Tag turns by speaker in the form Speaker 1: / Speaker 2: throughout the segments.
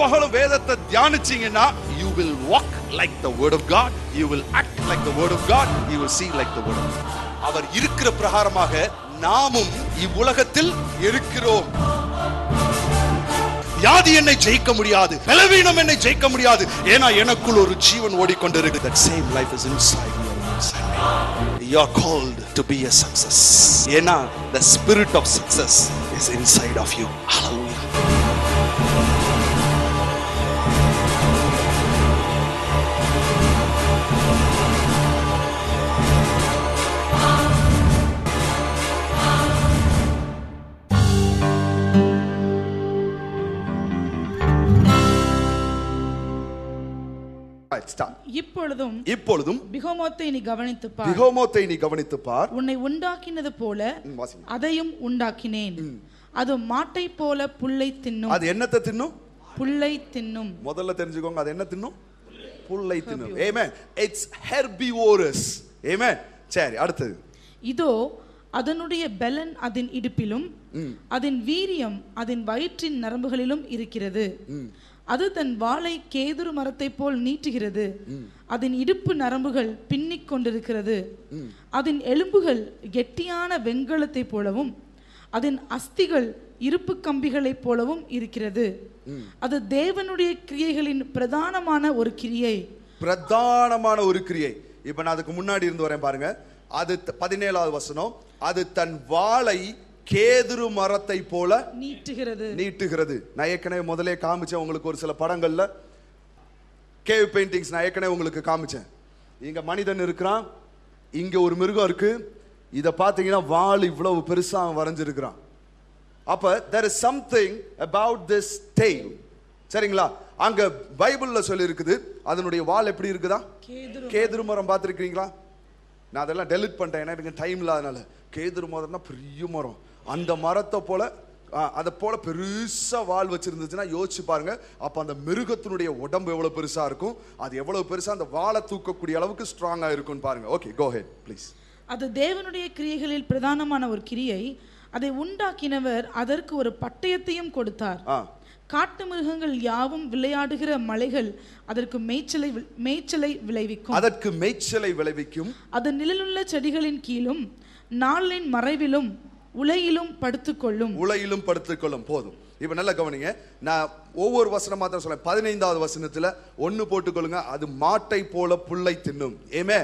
Speaker 1: பகலும் வேதத்தை தியானிச்சீங்கன்னா you will walk like the word of God you will act like the word of God you will see like the word of அவர் இருக்கிற பிரகாரமாக நாமும் இவ்வுலகத்தில் இருக்கிறோம் வியாதி என்னை ஜெயிக்க முடியாது பலவீனம் என்னை ஜெயிக்க முடியாது ஏன்னா எனக்குள் ஒரு ஜீவன் ஓடிக்கொண்டிருக்கு that same life is inside you you are called to be a success ஏன்னா the spirit of success is inside of you hallelujah
Speaker 2: Right, start.
Speaker 3: இப்பொழுதும்
Speaker 1: இப்பொழுதும்
Speaker 3: பிகோமோத்தை நீ கவனித்துப் பார்
Speaker 1: பிகோமோத்தை நீ கவனித்துப் பார்
Speaker 3: உன்னை உண்டாக்கினது போல. அதையும் உண்டாக்கினேன். அது மாட்டை போல புல்லை தின்னும்.
Speaker 1: அது என்னத்தை தின்னும்?
Speaker 3: புல்லை தின்னும்.
Speaker 1: முதல்ல தெரிஞ்சுக்கோங்க அது என்ன தின்னும்? புல்லை தின்னும். ஏமேன் இட்ஸ் ஹெர்பிவோரஸ் ஏமேன் சரி அடுத்தது.
Speaker 3: இதோ அதனுடைய பெலன் அதன் இடுப்பிலும் அதன் வீரியம் அதன் வயிற்றின் நரம்புகளிலும் இருக்கிறது. அது தன் வாளை கேதுரு மரத்தைப் போல் நீட்டுகிறது. அதன் இடுப்பு நரம்புகள் பின்னிக் கொண்டிருக்கிறது. அதன் எலும்புகள் கெட்டியான வெண்கலத்தைப் போலவும் அதன் அஸ்திகள் இருப்பு கம்பிகளைப் போலவும் இருக்கிறது. அது தேவனுடைய கிரியைகளின் பிரதானமான ஒரு கிரியை.
Speaker 1: பிரதானமான ஒரு கிரியை. இப்ப நான் அதுக்கு முன்னாடி இருந்து வரேன் பாருங்க. அது பதினேழாவது வசனம். அது தன் வாளை கேதுரு மரத்தை போல
Speaker 3: நீட்டுகிறது.
Speaker 1: நீட்டுகிறது. நான் ஏற்கனவே முதலே காமிச்சேன் உங்களுக்கு ஒரு சில படங்கள்ல. கேவ் பெயிண்டிங்ஸ் நான் ஏற்கனவே உங்களுக்கு காமிச்சேன். இங்க மனிதன் இருக்கிறான். இங்க ஒரு மிருகம் இருக்கு. இத பாத்தீங்கன்னா வால் இவ்வளவு பெருசா அவன் வரைஞ்சிருக்கிறான். அப்ப there is something about this tail. சரிங்களா? அங்க பைபிள்ல சொல்லி இருக்குது அதனுடைய வால் எப்படி இருக்குதா?
Speaker 3: கேதுரு
Speaker 1: மரம். பார்த்துருக்கீங்களா நான் அதெல்லாம் டெலிட் பண்ணிட்டேன். ஏன்னா எனக்கு டைம் இல்லாதனால. கேதுரு மரம்னா பெரிய மரம். அந்த மரத்தை போல அதை போல பெருசா வால் வச்சிருந்துச்சுன்னா யோசிச்சு பாருங்க. அப்ப அந்த மிருகத்தினுடைய உடம்பு எவ்வளவு பெருசா இருக்கும்? அது எவ்வளவு பெருசா? அந்த வாளை தூக்கக்கூடிய அளவுக்கு ஸ்ட்ராங்கா இருக்கும்னு பாருங்க. ஓகே கோ ஹெட் ப்ளீஸ்
Speaker 3: அது தேவனுடைய கிரியைகளில் பிரதானமான ஒரு கிரியை. அதை உண்டாக்கினவர் அதற்கு ஒரு பட்டயத்தையும் கொடுத்தார். காட்டு மிருகங்கள் யாவும் விளையாடுகிற மலைகள் அதற்கு மேய்ச்சலை மேய்ச்சலை விளைவிக்கும்.
Speaker 1: அதற்கு மேய்ச்சலை விளைவிக்கும்.
Speaker 3: அது நிழலுள்ள செடிகளின் கீழும் நாளின் மறைவிலும் உலையிலும் படுத்துக்கொள்ளும்.
Speaker 1: உலையிலும் படுத்துக்கொள்ளும். போதும். இப்ப நல்லா கவனிங்க. நான் ஒவ்வொரு வசனம் மாத்திரம் சொல்ல பதினைந்தாவது வசனத்துல ஒன்று போட்டுக்கொள்ளுங்க. அது மாட்டை போல புல்லை தின்னும். ஏமே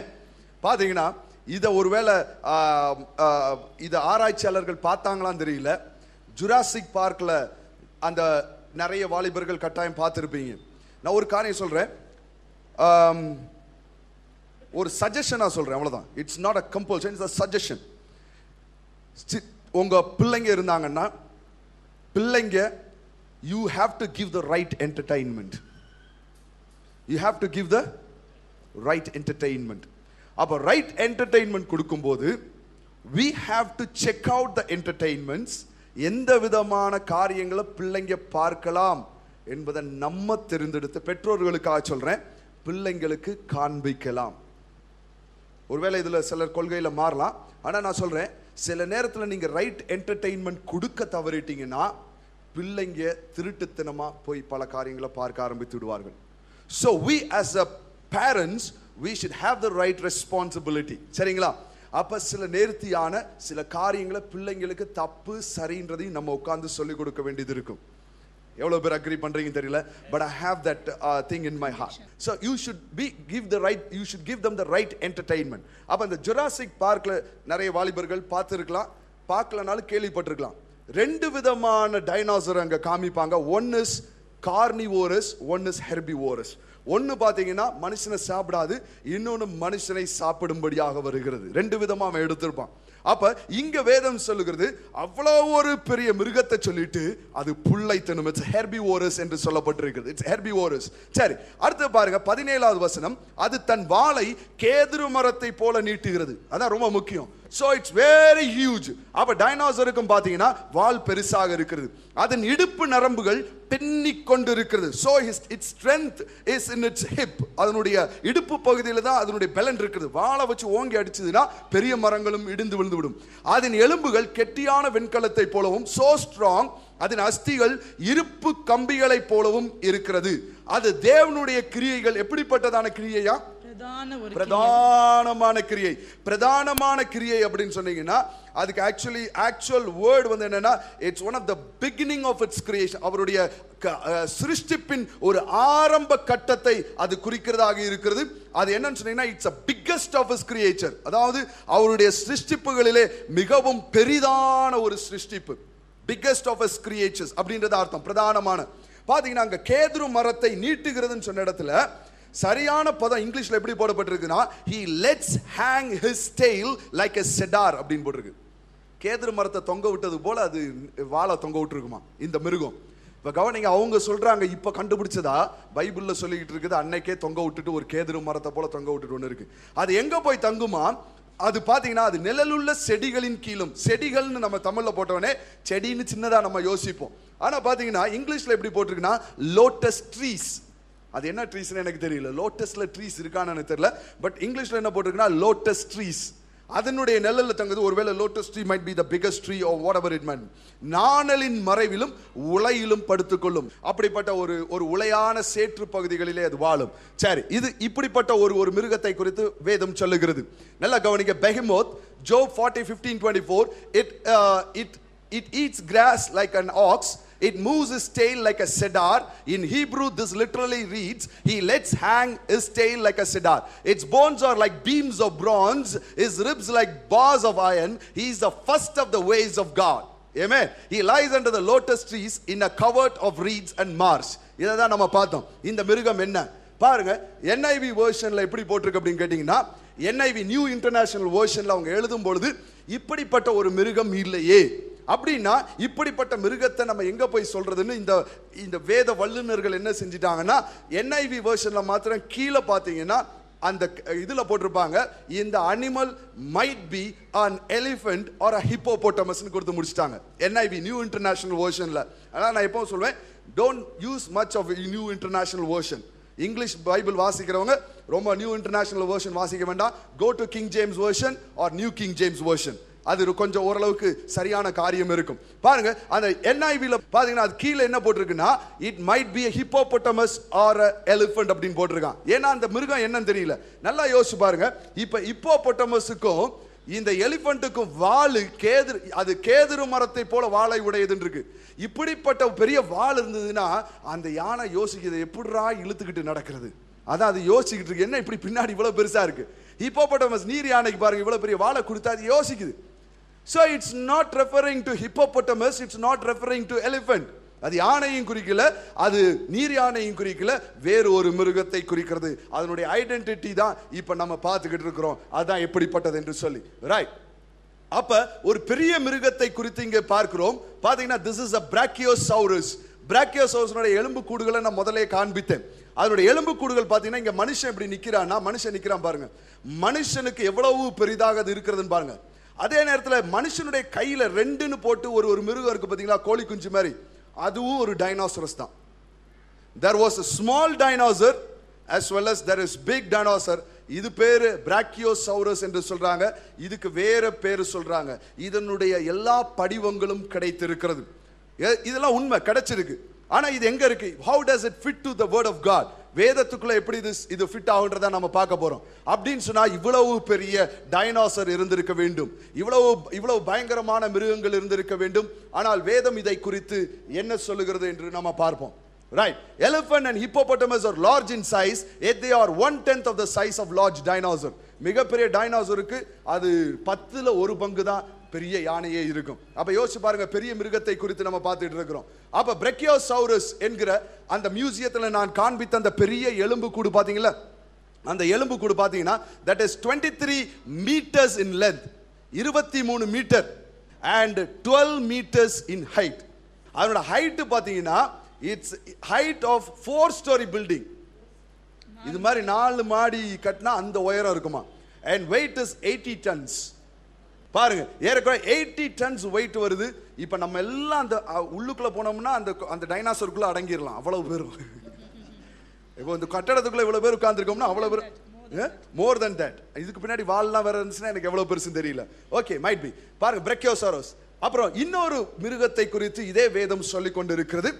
Speaker 1: பாத்தீங்கன்னா இத ஒருவேளை இதை ஆராய்ச்சியாளர்கள் பார்த்தாங்களான்னு தெரியல. ஜுராசிக் பார்க்கில் அந்த நிறைய வாலிபர்கள் கட்டாயம் பார்த்துருப்பீங்க. நான் ஒரு காரியம் சொல்கிறேன் ஒரு ஒரு சஜஷனா சொல்கிறேன் அவ்வளோதான் it's not a compulsion it's a suggestion உங்கள் பிள்ளைங்க இருந்தாங்கன்னா பிள்ளைங்க you have to give the right entertainment you have to give the right entertainment அப்போ ரைட் என்டர்டைன்மெண்ட் கொடுக்கும்போது we have to check out the entertainments எந்த விதமான காரியங்களை பிள்ளைங்க பார்க்கலாம் என்பதை நம்ம தெரிந்தெடுத்து பெற்றோர்களுக்காக சொல்கிறேன் பிள்ளைங்களுக்கு காண்பிக்கலாம். ஒருவேளை இதில் சிலர் கொள்கையில் மாறலாம். ஆனால் நான் சொல்கிறேன் சில நேரத்தில் நீங்கள் ரைட் என்டர்டெயின்மெண்ட் கொடுக்க தவறிட்டீங்கன்னா பிள்ளைங்க திருட்டுத்தனமாக போய் பல காரியங்களை பார்க்க ஆரம்பித்து விடுவார்கள். So we as a parents we should have the right responsibility சரிங்களா? அப்போ சில நேர்த்தியான சில காரியங்களை பிள்ளைங்களுக்கு தப்பு சரின்றதையும் நம்ம உட்காந்து சொல்லிக் கொடுக்க வேண்டியது இருக்கும். எவ்வளவு பேர் அக்ரி பண்றீங்க தெரியல but I have that thing in my heart so you should be give the right you should give them the right entertainment அப்போ அந்த ஜுராசிக் பார்க்கில் நிறைய வாலிபர்கள் பார்த்துருக்கலாம் பார்க்கலனாலும் கேள்விப்பட்டிருக்கலாம். ரெண்டு விதமான டைனாசர் அங்க காமிப்பாங்க. One is carnivorous one is herbivorous ஒன்று பார்த்தீங்கன்னா மனுஷனை சாப்பிடாது இன்னொன்று மனுஷனை சாப்பிடும்படியாக வருகிறது. ரெண்டு விதமாக அவன் எடுத்திருப்பான். அப்போ இங்கே வேதம் சொல்லுகிறது அவ்வளோ ஒரு பெரிய மிருகத்தை சொல்லிட்டு அது புல்லை தின்னும் இட்ஸ் ஹெர்பிவோரஸ் என்று சொல்லப்பட்டிருக்கிறது. இட்ஸ் ஹெர்பி ஓரஸ் சரி அடுத்து பாருங்க பதினேழாவது வசனம். அது தன் வாளை கேதுரு மரத்தை போல நீட்டுகிறது. அதான் ரொம்ப முக்கியம். ஸோ இட்ஸ் வெரி ஹியூஜ் அப்போ டைனாசருக்கும் பார்த்தீங்கன்னா வால் பெருசாக இருக்கிறது. அதன் இடுப்பு நரம்புகள் பின்னிக் கொண்டு இருக்கிறது so its strength is in its hip அதனுடைய இடுப்பு பகுதியில் தான் அதனுடைய பலன் இருக்குது. வாழை வச்சு ஓங்கி அடிச்சதுன்னா பெரிய மரங்களும் இடிந்து விழுந்து விடும் அதன் எலும்புகள் கெட்டியான வெண்கலத்தை போலவும் சோ ஸ்ட்ராங் அதன் அஸ்திகள் இருப்பு கம்பிகளை போலவும் இருக்கிறது. அது தேவனுடைய கிரியைகள் எப்படிப்பட்டதான கிரியையா? பிரதானமான கிரியை. பிரதானமான கிரியை அப்படின்னு சொன்னீங்கன்னா அதுக்கு ஆக்சுவலி ஆக்சுவல் வேர்ட் வந்து என்னன்னா it's one of the beginning of its creation அவருடைய க- சிருஷ்டிப்பின் ஒரு ஆரம்ப கட்டத்தை அது குறிக்கிறதாக இருக்கிறது. அது என்னன்னு சொன்னீங்கன்னா it's a biggest of is creature அதாவது அவருடைய சிருஷ்டிப்புகளிலே மிகவும் பெரிதான ஒரு சிருஷ்டிப்பு. பிக்கஸ்ட் ஆஃப் இஸ் கிரியேச்சர்ஸ் அப்படின்றது அர்த்தம் பிரதானமான. பார்த்தீங்கன்னா அங்கே கேதுரு மரத்தை நீட்டுகிறதுன்னு சொன்ன இடத்துல சரியான பதம் இங்கிலீஷில் எப்படி போடப்பட்டிருக்குன்னா he lets hang his tail like a cedar அப்படின்னு போட்டிருக்கு. கேதுரு மரத்தை தொங்க விட்டது போல் அது வாழை தொங்க விட்டுருக்குமா? இந்த மிருகம். இப்போ கவனிங்க அவங்க சொல்கிறாங்க இப்போ கண்டுபிடிச்சதா? பைபிளில் சொல்லிக்கிட்டு இருக்குது அன்னைக்கே தொங்க விட்டுட்டு ஒரு கேதுரு மரத்தை போல் தொங்க விட்டுட்டு ஒன்று இருக்குது அது எங்கே போய் தங்குமா? அது பார்த்தீங்கன்னா அது நிழலுள்ள செடிகளின் கீழும். செடிகள்னு நம்ம தமிழில் போட்டவொடனே செடின்னு சின்னதாக நம்ம யோசிப்போம். ஆனால் பார்த்தீங்கன்னா இங்கிலீஷில் எப்படி போட்டிருக்குன்னா லோட்டஸ் ட்ரீஸ் அது என்ன ட்ரீஸ்னு எனக்கு தெரியல. லோட்டஸில் ட்ரீஸ் இருக்கான்னு எனக்கு தெரியல. பட் இங்கிலீஷில் என்ன போட்டிருக்குன்னா லோட்டஸ் ட்ரீஸ் அதனுடைய நிழல்ல தங்குது. ஒருவேளை lotus tree might be the biggest tree or whatever it man நாணலின் மறைவிலும் உலையிலும் படுத்துக்கொள்ளும். அப்படிப்பட்ட ஒரு ஒரு உலையான சேற்று பகுதிகளிலே அது வாழும். சரி இது இப்படிப்பட்ட ஒரு ஒரு மிருகத்தை குறித்து வேதம் சொல்லுகிறது. நல்லா கவனிக்க behemoth Job forty fifteen twenty four it it it eats grass like an ox It moves his tail like a cedar. In Hebrew, this literally reads, He lets hang his tail like a cedar. Its bones are like beams of bronze, his ribs like bars of iron. He is the first of the ways of God. Amen. He lies under the lotus trees in a covert of reeds and marsh. இதை தான் நம்ம பார்த்தோம் இந்த மிருகம் என்ன பாருங்க NIV வேர்ஷன்ல எப்படி போட்டிருக்கு அப்படின்னு கேட்டீங்கன்னா என்ஐவி நியூ இன்டர்நேஷனல் வேர்ஷன்ல அவங்க எழுதும் பொழுது இப்படிப்பட்ட ஒரு மிருகம் இல்லையே அப்படின்னா இப்படிப்பட்ட மிருகத்தை நம்ம எங்கே போய் சொல்கிறதுன்னு இந்த இந்த வேத வல்லுநர்கள் என்ன செஞ்சிட்டாங்கன்னா என்ஐவி வேர்ஷனில் மாத்திரம் கீழே பார்த்தீங்கன்னா அந்த இதில் போட்டிருப்பாங்க இந்த animal might be an elephant or a hippopotamus கொடுத்து முடிச்சிட்டாங்க. என்ஐவி நியூ இன்டர்நேஷனல் வேர்ஷனில் அதான் நான் எப்பவும் சொல்வேன் don't use much of new international version English Bible வாசிக்கிறவங்க ரொம்ப நியூ இன்டர்நேஷனல் வேர்ஷன் வாசிக்க வேண்டாம். Go to King James version or new King James version அது கொஞ்சம் ஓரளவுக்கு சரியான காரியம் இருக்கும். பாருங்க அந்த என்ஐவியில் பார்த்தீங்கன்னா அது கீழே என்ன போட்டிருக்குன்னா it might be hippopotamus or elephant அப்படின்னு போட்டிருக்கான். ஏன்னா அந்த மிருகம் என்னன்னு தெரியல. நல்லா யோசிச்சு பாருங்க. இப்போ ஹிப்போபொட்டமஸுக்கும் இந்த எலிஃபண்ட்டுக்கும் வாள் கேது அது கேதுரு மரத்தை போல வாழை உடையதுன்னு இருக்கு இப்படிப்பட்ட பெரிய வாள் இருந்ததுன்னா அந்த யானை யோசிக்கிறது எப்படிரா இழுத்துக்கிட்டு நடக்கிறது? அதான் அது யோசிச்சுக்கிட்டு இருக்கு. என்ன இப்படி பின்னாடி இவ்வளோ பெருசாக இருக்கு? ஹிப்போபொட்டமஸ் நீர் யானைக்கு பாருங்க இவ்வளோ பெரிய வாழை கொடுத்தா அது யோசிக்குது. So it's not referring to hippopotamus, it's not referring to elephant. அது யானையும் குறிக்கல அது நீர் யானையும் குறிக்கல வேறு ஒரு மிருகத்தை குறிக்கிறது. அதனுடைய ஐடென்டிட்டி தான் இப்போ நம்ம பார்த்துக்கிட்டு இருக்கிறோம். அதுதான் எப்படிப்பட்டது என்று சொல்லி. ரைட் அப்ப ஒரு பெரிய மிருகத்தை குறித்து இங்க பார்க்கிறோம். பாத்தீங்கன்னா திஸ் இஸ் அ பிராக்கியோசௌரஸ் பிராக்கியோசௌரஸோட எலும்பு கூடுகளை நான் முதலே காண்பித்தேன். அதனுடைய எலும்பு கூடுகள் பாத்தீங்கன்னா இங்க மனுஷன் இப்படி நிக்கிறான்னா மனுஷன் நிக்கிறான் பாருங்க. மனுஷனுக்கு எவ்வளவு பெரிதாக அது இருக்கிறதுன்னு பாருங்க. அதே நேரத்தில் மனுஷனுடைய கையில் ரெண்டுன்னு போட்டு ஒரு ஒரு மிருகம் இருக்குது பார்த்தீங்களா கோழி குஞ்சு மாதிரி. அதுவும் ஒரு டைனாசரஸ் தான். There was a small dinosaur as well as there is big dinosaur இது பேரு பிராக்கியோசௌரஸ் என்று சொல்கிறாங்க இதுக்கு வேற பேர் சொல்கிறாங்க இதனுடைய எல்லா படிவங்களும் கிடைத்திருக்கிறது. எ- இதெல்லாம் உண்மை கிடைச்சிருக்கு. ஆனால் இது எங்கே இருக்கு? How does it fit to the word of God வேதத்துக்குள்ள எப்படி இது இது ஃபிட் ஆகுன்றத நம்ம பார்க்க போறோம். அப்படின்னு சொன்னா இவ்வளவு பெரிய டைனோசர் இருந்திருக்க வேண்டும். இவ்வளவு இவ்வளவு பயங்கரமான மிருகங்கள் இருந்திருக்க வேண்டும். ஆனால் வேதம் இதை குறித்து என்ன சொல்லுகிறது என்று நம்ம பார்ப்போம். Right Elephant and hippopotamus are large in size at they are one tenth of the size of large dinosaur மிகப்பெரிய டைனாசருக்கு அது பத்தில் ஒரு பங்கு தான் பெரிய யானையே இருக்கும். அப்போ யோசிச்சு பாருங்க பெரிய மிருகத்தை குறித்து நம்ம பார்த்துட்டு இருக்கிறோம். அப்ப பிரக்கியோசௌரஸ் என்கிற அந்த மியூசியத்தில் நான் காண்பித்த அந்த பெரிய எலும்பு கூடு பார்த்தீங்களா? அந்த எலும்பு கூடு பார்த்தீங்கன்னா that is twenty three meters in length இருபத்தி மூணு metre and twelve meters in height அதனோட ஹைட் பார்த்தீங்கன்னா it's height of four story building இது மாதிரி நாலு மாடி கட்டினா அந்த உயரம் இருக்குமா? And weight is eighty tons பாருங்க ஏறக்குறைய எயிட்டி டன்ஸ் வெயிட் வருது. இப்போ நம்ம எல்லாம் அந்த உள்ளுக்குள்ள போனோம்னா அந்த அந்த டைனாசருக்குள்ள அடங்கிடலாம். அவ்வளவு பேரும் இப்போ இந்த கட்டடத்துக்குள்ள இவ்வளவு பேர் உட்கார்ந்துருக்கோம்னா அவ்வளவு பேர் மோர் தென் தட் இதுக்கு பின்னாடி வால்லாம் வேற இருந்துச்சுன்னா எனக்கு எவ்வளவு பெருசுன்னு தெரியல. ஓகே மைட் பி பாருங்க பிரக்கியோசாரோஸ் அப்புறம் இன்னொரு மிருகத்தை குறித்து இதே வேதம் சொல்லிக் கொண்டு இருக்கிறது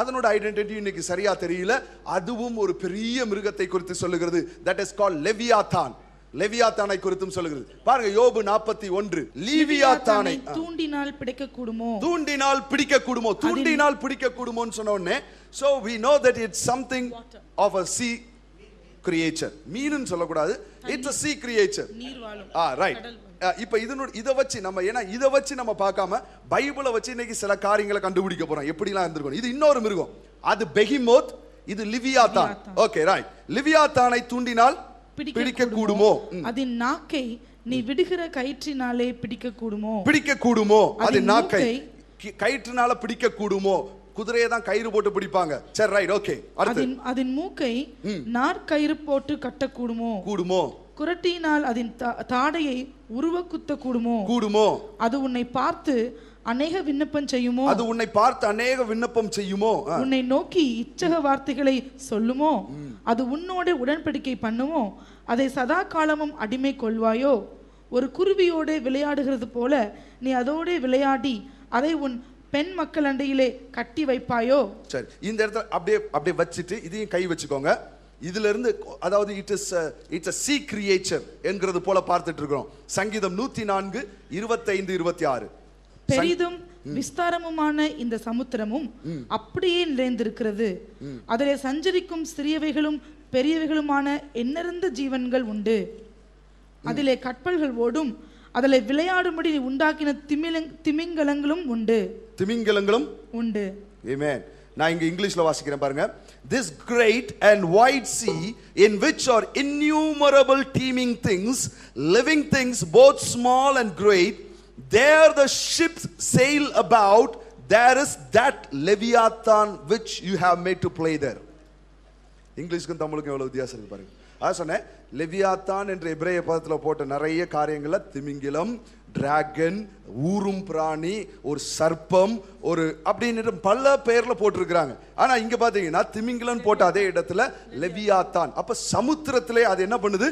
Speaker 1: அதனோட ஐடென்டிட்டி இன்னைக்கு சரியா தெரியல. அதுவும் ஒரு பெரிய மிருகத்தை குறித்து சொல்லுகிறது. தட் இஸ் கால் லெவியாத்தான் லெவியாத்தானை குறித்தும் சொல்லுகிறது. பாருங்க யோபு நாற்பத்தி ஒன்று. லீவியாத்தானை
Speaker 3: தூண்டினால் பிடிக்க கூடுமோ
Speaker 1: தூண்டினால் பிடிக்க கூடுமோ தூண்டினால் பிடிக்க கூடுமோன்னு சொன்ன உடனே so we know that it's something of a sea creature. மீனுன்னு சொல்லக்கூடாது. it's a sea creature.
Speaker 3: நீர் வாழும்.
Speaker 1: ஆ ரைட் இப்போ இதனோட இதை வச்சு நம்ம ஏன்னா இதை வச்சு நம்ம பார்க்காம பைபிளை வச்சு இன்னைக்கு சில காரியங்களை கண்டுபிடிக்க போறோம். எப்படிலாம் இருந்திருக்கும் இது இன்னொரு மிருகம். அது பெஹிமோத் இது லிவியாத்தான். ஓகே ரைட் லிவியாத்தானை தூண்டினால் பிடிக்க கூடுமோ.
Speaker 3: அதன் நாக்கை நீ விடுகிற கயிற்றினாலே பிடிக்க கூடுமோ
Speaker 1: பிடிக்க கூடுமோ அது நாக்கை கயிற்றுனால பிடிக்க கூடுமோ குதிரையை தான் கயிறு போட்டு பிடிப்பாங்க. சரி ரைட் ஓகே
Speaker 3: அதன் அதன் மூக்கை நாற்கயிறு போட்டு கட்டக்கூடுமோ?
Speaker 1: கூடுமோ?
Speaker 3: குரட்டியினால் அதன் தாடையை உருவ குத்த கூடுமோ
Speaker 1: கூடுமோ?
Speaker 3: அது உன்னை பார்த்து அநேக விண்ணப்பம் செய்யுமோ?
Speaker 1: அது உன்னை பார்த்து அநேக விண்ணப்பம் செய்யுமோ.
Speaker 3: உன்னை நோக்கி இச்சக வார்த்தைகளை சொல்லுமோ? அது உன்னோட உடன்படிக்கை பண்ணுமோ? அதை சதா காலமும் அடிமை கொள்வாயோ? ஒரு குருவியோட விளையாடுகிறது போல நீ அதோட விளையாடி அதை உன் பெண் மக்கள் அண்டையிலே கட்டி வைப்பாயோ?
Speaker 1: சரி இந்த இடத்துல அப்படியே அப்படியே வச்சுட்டு இதையும் கை வச்சுக்கோங்க. இதுல இருந்து அதாவது it is it's a sea creature என்கிறது போல பார்த்துட்டு இருக்கிறோம். சங்கீதம் நூத்தி நான்கு இருபத்தைந்து இருபத்தி ஆறு.
Speaker 3: பெரிதும் விஸ்தாரமுமான இந்த சமுத்திரமும் அப்படியே நிறைந்திருக்கிறது. அதிலே சஞ்சரிக்கும் சிறியவைகளும் பெரியவைகளுமான எண்ணறிந்த ஜீவன்கள் உண்டு. அதிலே கப்பல்கள் ஓடும். அதிலே விளையாடும்படி உண்டாக்கின திமிலங் திமிங்கலங்களும் உண்டு.
Speaker 1: திமிங்கலங்களும்?
Speaker 3: உண்டு.
Speaker 1: Amen. நான் இங்க இங்கிலீஷ்ல வாசிக்கிறேன் பாருங்க. This great and wide sea in which are innumerable teeming things living things both small and great there the ships sail about there is that leviathan which you have made to play there. இங்கிலீஷ்க்கும் தமிழுக்கும் எவ்வளவு வித்தியாசம் இருக்கு பாருங்க அதான் சொன்னேன் லெவியாத்தான் என்ற எபிரேய பதத்தில் போட்ட நிறைய காரியங்கள்ல திமிங்கிலம் டிராகன் ஊரும் பிராணி ஒரு சர்ப்பம் ஒரு அப்படின்னு பல பெயர்ல போட்டிருக்கிறாங்க. ஆனா இங்க பாத்தீங்கன்னா திமிங்கிலம் போட்ட அதே இடத்துல லெவியாத்தான் அப்ப சமுத்திரத்திலே அது என்ன பண்ணுது?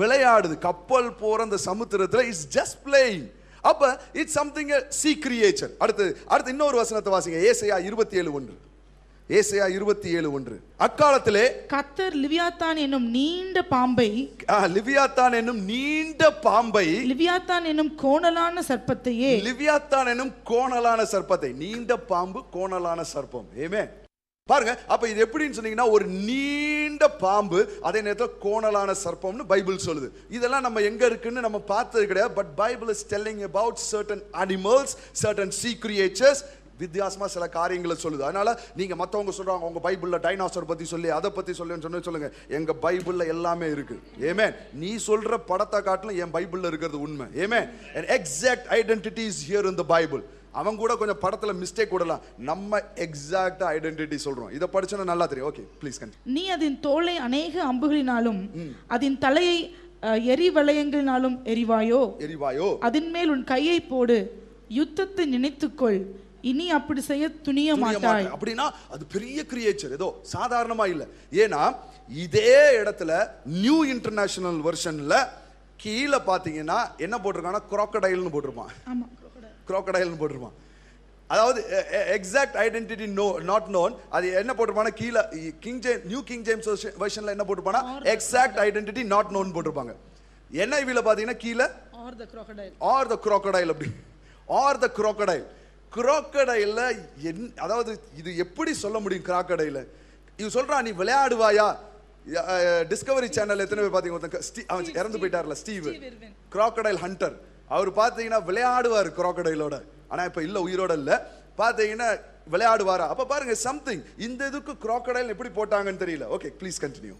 Speaker 1: விளையாடுது. கப்பல் போற அந்த சமுத்திரத்துல இட்ஸ் ஜஸ்ட் பிளேயிங் அப்ப இட்ஸ் சம்திங் சி கிரியேச்சர் அடுத்து அடுத்து இன்னொரு வசனத்தை வாசிங்க. ஏசையா இருபத்தி ஏழு ஒன்று. ஏசையா இருபத்தி ஏழு ஒன்று. அக்காலத்திலே
Speaker 3: கத்தர் லிவியாத்தான் என்னும் நீண்ட பாம்பை
Speaker 1: லிவியாத்தான் என்னும் நீண்ட பாம்பை
Speaker 3: லிவியாத்தான் என்னும் கோணலான சர்ப்பத்தையே
Speaker 1: லிவியாத்தான் என்னும் கோணலான சர்ப்பத்தை நீண்ட பாம்பு கோணலான சர்ப்பம். ஏமே பாருங்க அப்ப இது எப்படின்னு சொன்னீங்கன்னா ஒரு நீண்ட பாம்பு அதே நேரத்தில் கோணலான சர்ப்பம்னு பைபிள் சொல்லுது. இதெல்லாம் நம்ம எங்க இருக்குன்னு நம்ம பார்த்தது கிடையாது but Bible is telling about certain animals certain sea creatures வித்தியாசமா சில காரியங்களை சொல்லுது. அதனால நீங்க மற்றவங்க சொல்றாங்க உங்க பைபிள்ல டைனாசர் பத்தி சொல்லி அதை பத்தி சொல்லுன்னு சொன்ன சொல்லுங்க. எங்க பைபிள்ல எல்லாமே இருக்கு. ஏமே நீ சொல்ற படத்தை காட்டிலும் என் பைபிள்ல இருக்கிறது உண்மை. ஏமே exact identity is here in the Bible அவன் கூட கொஞ்சம் படத்துல மிஸ்டேக் விடலாம். நம்ம எக்ஸாக்டா ஐடென்டிட்டி சொல்றோம். இதை படிச்சோன்னா நல்லா தெரியும். ஓகே ப்ளீஸ்
Speaker 3: நீ அதன் தோலை அநேக அம்புகளினாலும் அதன் தலையை அஹ், எரிவளையங்களினாலும் எரிவாயோ?
Speaker 1: எரிவாயோ?
Speaker 3: அதன் மேல் உன் கையை போடு. யுத்தத்தை நினைத்துக்கொள். இனி அப்படி செய்ய துணிய மாட்டாய்.
Speaker 1: அப்படின்னா அது பெரிய கிரியேச்சர் ஏதோ சாதாரணமா இல்ல. ஏன்னா இதே இடத்துல நியூ இன்டர்நேஷனல் வெர்ஷன்ல கீழே பாத்தீங்கன்னா என்ன போட்டிருக்காங்கன்னா crocodileன்னு போட்டிருப்பான். Crocodileன்னு போட்டிருப்பான். அதாவது exact identity no not known அது என்ன போட்டிருப்பானா கீழே king James new King James வெர்ஷன்ல என்ன போட்டிருப்பானா எக்ஸாக்ட் ஐடென்டிட்டி நாட் நோன் போட்டிருப்பாங்க. என்ஐவில பாத்தீங்கன்னா கீழே
Speaker 3: or the crocodile.
Speaker 1: Or the crocodile அப்படி. Or the crocodile. Crocodileல என் அதாவது இது எப்படி சொல்ல முடியும் crocodile இது சொல்றான் நீ விளையாடுவாயா? டிஸ்கவரி சேனல் எத்தனை பேர் பாத்தீங்க ஒருத்தன் ஸ்டீ- அவன் இறந்து போயிட்டார்ல ஸ்டீவ். Crocodile ஹண்டர் அவர் பாத்தீங்கன்னா விளையாடுவார் crocodileோட ஆனா இப்ப இல்ல உயிரோட இல்ல. பாத்தீங்கன்னா விளையாடுவாரா? அப்ப பாருங்க சம்திங் இந்த இதுக்கு crocodile எப்படி போட்டாங்கன்னு தெரியல. ஓகே ப்ளீஸ் கண்டினியூ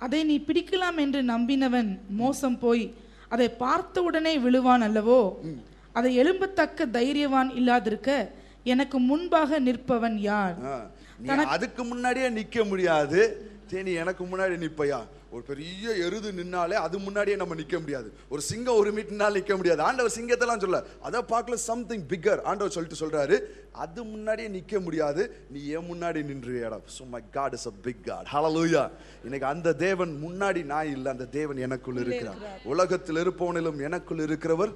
Speaker 3: அதை நீ பிடிக்கலாம் என்று நம்பினவன் மோசம் போய் அதை பார்த்த உடனே விழுவான் அல்லவோ? அதை எழும்பத்தக்க தைரியவான் இல்லாதிருக்க எனக்கு முன்பாக நிற்பவன் யார்?
Speaker 1: நீ அதுக்கு முன்னாடியே நிக்க முடியாது. தேனி எனக்கு முன்னாடி நிப்பையா? ஒரு பெரிய எருது நின்னாலே அது முன்னாடியே நம்ம நிக்க முடியாது. ஒரு சிங்கம் ஒரு மீட்டினால் நிக்க முடியாது. ஆண்டவர் சிங்கத்தெல்லாம் சொல்ல அதை பார்க்கல சம்திங் பிக்கர் ஆண்டவர் சொல்லிட்டு சொல்றாரு அது முன்னாடியே நிக்க முடியாது. நீ ஏன் முன்னாடி நின்றுவியடா. So my god is a big god. Hallelujah. இன்னைக்கு அந்த தேவன் முன்னாடி நான் இல்லை. அந்த தேவன் எனக்குள் இருக்கிறார். உலகத்தில் இருப்பவனிலும் எனக்குள் இருக்கிறவர்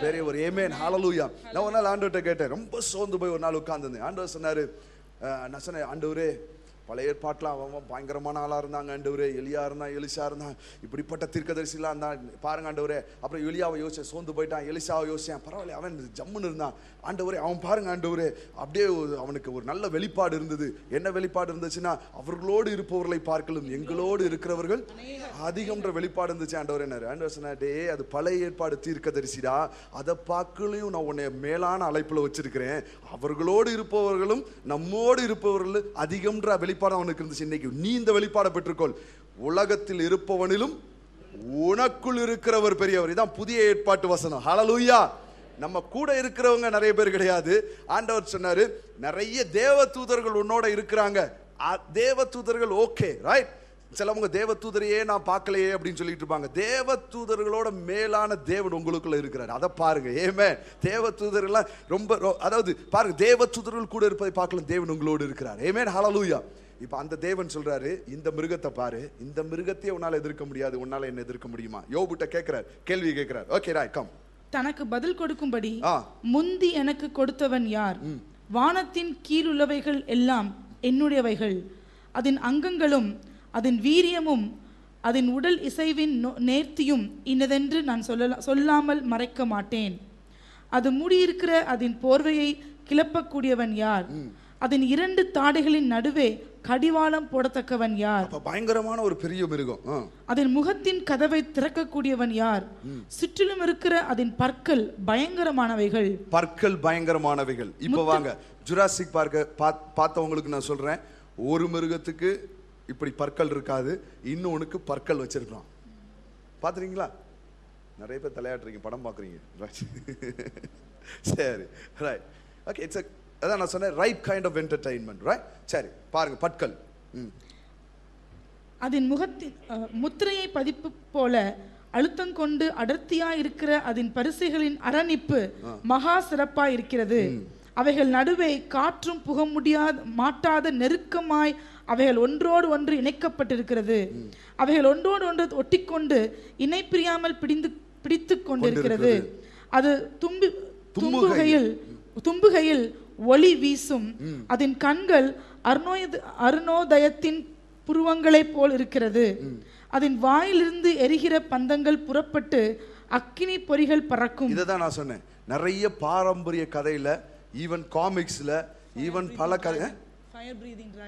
Speaker 1: பெரியவர். ஏமேன் ஹalleluya நான் ஒரு நாள் ஆண்டவர்கிட்ட கேட்டேன் ரொம்ப சோர்ந்து போய் ஒரு நாள் உட்கார்ந்திருந்தேன். ஆண்டவர் சொன்னாரு நான் சொன்னேன் ஆண்டவரே பழைய ஏற்பாட்டில் அவன் பயங்கரமான ஆளாக இருந்தாங்க ஆண்டவரே. எலியா இருந்தான் எலிசா இருந்தான். இப்படிப்பட்ட தீர்க்கதரிசிலாம் இருந்தான் பாருங்க ஆண்டவரே. அப்புறம் எலியாவை யோசிச்சேன் சோர்ந்து போயிட்டான் எலிசாவை யோசிச்சேன். பரவாயில்ல அவன் ஜம்முன்னு இருந்தான். ஆண்டவரே அவன் பாருங்க ஆண்டவரே. அப்படியே ஒரு- அவனுக்கு ஒரு நல்ல வெளிப்பாடு இருந்தது. என்ன வெளிப்பாடு இருந்துச்சுன்னா அவர்களோடு இருப்பவர்களை பார்க்கலும் எங்களோடு இருக்கிறவர்கள் அதிகம்ன்ற வெளிப்பாடு இருந்துச்சு. ஆண்டவரே ஆண்டவர் சொன்னா டே அது பழைய ஏற்பாடு தீர்க்கதரிசிடா. அதை பார்க்கலையும் நான் உன்னை மேலான அழைப்புல வச்சிருக்கிறேன். அவர்களோடு இருப்பவர்களும் நம்மோடு இருப்பவர்கள் அதிகம்ன்ற வெளி வெளிப்பாடு அவனுக்கு இருந்துச்சு இன்னைக்கு. நீ இந்த வெளிப்பாடை பெற்றுக்கொள். உலகத்தில் இருப்பவனிலும் உனக்குள் இருக்கிறவர் பெரியவர். இதான் புதிய ஏற்பாட்டு வசனம். ஹலலூயா நம்ம கூட இருக்கிறவங்க நிறைய பேர் கிடையாது. ஆண்டவர் சொன்னாரு நிறைய தேவ தூதர்கள் உன்னோட இருக்கிறாங்க. தேவ தூதர்கள் ஓகே ரைட் சிலவங்க தேவ தூதரையே நான் பார்க்கலையே அப்படின்னு சொல்லிட்டு இருப்பாங்க. தேவ தூதர்களோட மேலான தேவன் உங்களுக்குள்ள இருக்கிறார். அதை பாருங்க. ஏமே தேவ தூதர்கள்லாம் ரொம்ப அதாவது பாருங்க தேவ தூதர்கள் கூட இருப்பதை பார்க்கலாம் தேவன் உங்களோடு இருக்கிறார். ஏமே ஹலலூயா இப்போ அந்த தேவன் சொல்றாரு இந்த மிருகத்தை பாரு இந்த மிருகத்தையே உன்னால எதிர்க்க முடியாது உன்னால என்ன எதிர்க்க முடியுமா? யோபுட்ட கேட்கிறார் கேள்வி கேட்கிறார் ஓகே ராய் கம்
Speaker 3: தனக்கு பதில் கொடுக்கும்படி. முந்தி எனக்கு கொடுத்தவன் யார்? வானத்தின் கீழுள்ளவைகள் எல்லாம் என்னுடையவைகள். அதன் அங்கங்களும் அதன் வீரியமும் அதன் உடல் இசைவின் நேர்த்தியும் இன்னதென்று நான் சொல்ல சொல்லாமல் மறைக்க மாட்டேன். அது மூடியிருக்கிற அதன் போர்வையை கிளப்பக்கூடியவன் யார்? அதன் இரண்டு தாடைகளின் நடுவே கடிவாளம் போடத்தக்கவன் யார்?
Speaker 1: அப்ப பயங்கரமான ஒரு பெரிய மிருகம்.
Speaker 3: அதன் முகத்தின் கதவை திறக்கக்கூடியவன் யார்? சுற்றிலும் இருக்கிற அதன் பற்கள் பயங்கரமானவைகள்.
Speaker 1: பற்கள் பயங்கரமானவைகள். இப்போ வாங்க ஜுராசிக் பார்க்க பார்த்தவங்களுக்கு நான் சொல்றேன். ஒரு மிருகத்துக்கு இப்படி பற்கள் இருக்காது. இன்னொன்னுக்கு பற்கள் வச்சிருக்கலாம். பாத்துறீங்களா? நிறைய பேர் தலையாட்டுறீங்க படம் பார்க்குறீங்க சரி ரைட் ஓகே இட்ஸ் அதான் நான் சொன்னேன் right kind of entertainment right சரி பாருங்க பற்கள்.
Speaker 3: அதன் முகத்தின் முத்திரையை பதிப்பு போல அழுத்தம் கொண்டு அடர்த்தியா இருக்கிற அதன் பரிசைகளின் அரணிப்பு மகா சிறப்பா இருக்கிறது. அவைகள் நடுவே காற்றும் புக முடியாத மாட்டாத நெருக்கமாய் அவைகள் ஒன்றோடு ஒன்று இணைக்கப்பட்டிருக்கிறது. அவைகள் ஒன்றோடு ஒன்று ஒட்டிக்கொண்டு இணை பிரியாமல் பிடிந்து பிடித்து கொண்டிருக்கிறது. அது தும்பி தும்புகையில் தும்புகையில் ஒளி வீசும். அதன் கண்கள் அருணோயத அருணோதயத்தின் புருவங்களைப் போல் இருக்கிறது. அதன் வாயிலிருந்து எரிகிற பந்தங்கள் புறப்பட்டு அக்கினி பொறிகள் பறக்கும்.
Speaker 1: இதை தான் நான் சொன்னேன். நிறைய பாரம்பரிய கதையில ஈவன் காமிக்ஸ்ல ஈவன் பல கதை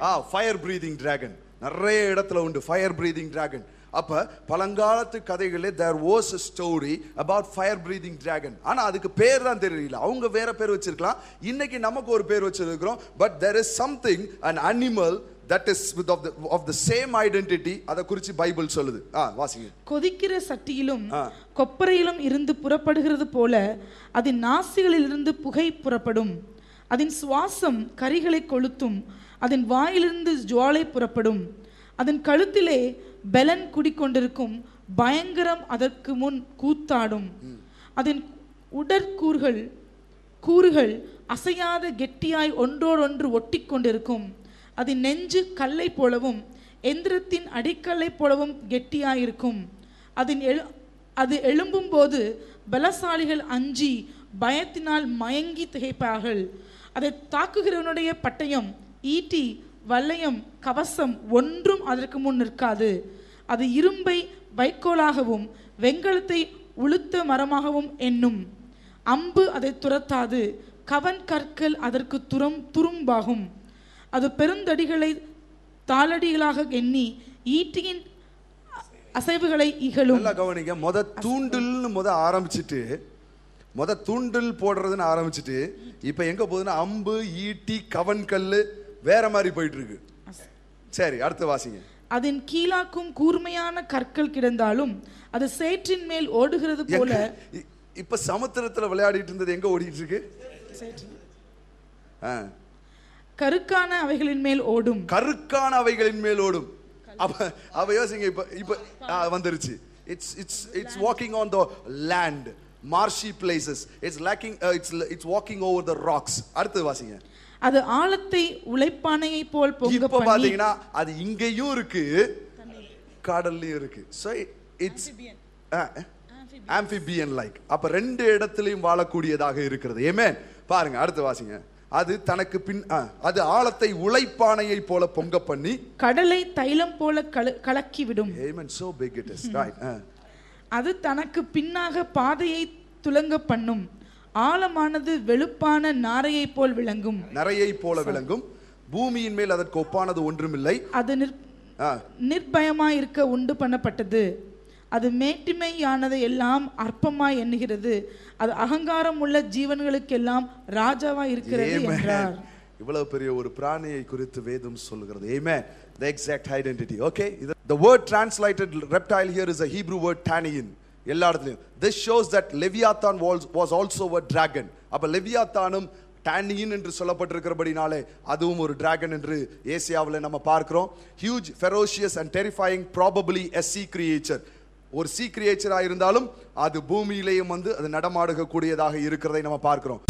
Speaker 1: ஆ ஃபயர் பிரீதிங் டிராகன் நிறைய இடத்துல உண்டு. ஃபயர் பிரீதிங் டிராகன் அப்ப பழங்காலத்து கதைகளே there was a story about fire breathing dragon ஆனா அதுக்கு பேர் தான் தெரியல. அவங்க வேற பேர் வச்சிருக்கலாம். இன்னைக்கு நமக்கு ஒரு பேர் வச்சிருக்கிறோம். But there is something an animal that is with of the of the same identity. அதை குறித்து பைபிள் சொல்லுது. ஆ வாசிங்க.
Speaker 3: கொதிக்கிற சட்டியிலும். கொப்பரையிலும் இருந்து புறப்படுகிறது போல அதன் நாசிகளிலிருந்து புகை புறப்படும். அதன் சுவாசம் கரிகளை கொளுத்தும். அதன் வாயிலிருந்து ஜுவாலை புறப்படும். அதன் கழுத்திலே பெலன் குடிக்கொண்டிருக்கும் பயங்கரம் அதற்கு முன் கூத்தாடும். அதன் உடற்கூறுகள் கூறுகள் அசையாத கெட்டியாய் ஒன்றோடொன்று ஒட்டி கொண்டிருக்கும் அதன் நெஞ்சு கல்லை போலவும் எந்திரத்தின் அடிக்கல்லை போலவும் கெட்டியாயிருக்கும். அதன் எழு அது எழும்பும்போது பலசாலிகள் அஞ்சி பயத்தினால் மயங்கி திகைப்பார்கள். அதை தாக்குகிறவனுடைய பட்டயம் ஈட்டி வல்லையம் கவசம் ஒன்றும் அதற்கு முன் நிற்காது. அது இரும்பை வைக்கோலாகவும் வெங்கலத்தை உளுத்த மரமாகவும் எண்ணும். அம்பு அதை துரத்தாது கவன் கற்கள் அதற்கு துரம் துரும்பாகும். அது பெருந்தடிகளை தாளடிகளாக எண்ணி ஈட்டியின் அசைவுகளை இகழும்.
Speaker 1: நல்லா கவனிங்க முத தூண்டில்னு முத ஆரம்பிச்சிட்டு முத தூண்டில் போடுறதுன்னு ஆரம்பிச்சிட்டு இப்போ எங்கே போகுதுன்னா அம்பு ஈட்டி கவன் வேற மாதிரி போயிட்டு இருக்கு சரி அடுத்து வாசிங்க.
Speaker 3: அதன் கீழாக்கும் கூர்மையான கற்கள் கிடந்தாலும் அது சேற்றின் மேல் ஓடுகிறது போல.
Speaker 1: இப்ப சமுத்திரத்துல விளையாடிட்டு இருந்தது எங்க ஓடிட்டு இருக்கு.
Speaker 3: கருக்கான அவைகளின் மேல் ஓடும்.
Speaker 1: கருக்கான அவைகளின் மேல் ஓடும். அப்ப அப்ப யோசிங்க இப்ப இப்ப வந்துருச்சு. It's it's it's walking on the land marshy places it's lacking it's it's walking over the rocks அடுத்து வாசிங்க.
Speaker 3: அது ஆழத்தை உழைப்பானையை போல் பொங்க
Speaker 1: இப்ப பாத்தீங்கன்னா அது இங்கேயும் இருக்கு கடல்லயும் இருக்கு. சோ இட்ஸ் ஆம்பிபியன் லைக் அப்ப ரெண்டு இடத்துலயும் வாழக்கூடியதாக இருக்கிறது. ஏமே பாருங்க அடுத்து வாசிங்க. அது தனக்கு பின் ஆ, அது ஆழத்தை உழைப்பானையை போல பொங்க பண்ணி
Speaker 3: கடலை தைலம் போல கல- கலக்கிவிடும்.
Speaker 1: Yemen so big it is right
Speaker 3: அது தனக்கு பின்னாக பாதையை துலங்க பண்ணும். ஆழமானது வெளுப்பான நாரையை போல் விளங்கும்
Speaker 1: நரையை போல விளங்கும் பூமியின் மேல் அதற்கு ஒப்பானது ஒன்றுமில்லை
Speaker 3: அது நிற் நிர்பயமாய் இருக்க உண்டு பண்ணப்பட்டது அது மேட்டிமையானதை எல்லாம் அற்பமாய் எண்ணுகிறது அது அகங்காரம் உள்ள ஜீவன்களுக்கெல்லாம் ராஜாவாய் இருக்கிறது. என்றார்
Speaker 1: இவ்வளவு பெரிய ஒரு பிராணியை குறித்து வேதம் சொல்லுகிறது Amen. The exact identity. Okay? இது- The word translated reptile here is a Hebrew word taniyin. எல்லா இடத்துலையும். This shows that Leviathan walls was also a dragon அப்போ லெவியாத்தானும் டேனியின் என்று சொல்லப்பட்டிருக்கிறபடினாலே அதுவும் ஒரு டிராகன் என்று ஏசியாவில் நம்ம பார்க்கிறோம். Huge ferocious and terrifying probably a sea creature ஒரு சி கிரியேச்சராக இருந்தாலும் அது பூமியிலேயும் வந்து அது நடமாடுகக்கூடியதாக இருக்கிறதை நம்ம பார்க்கிறோம்.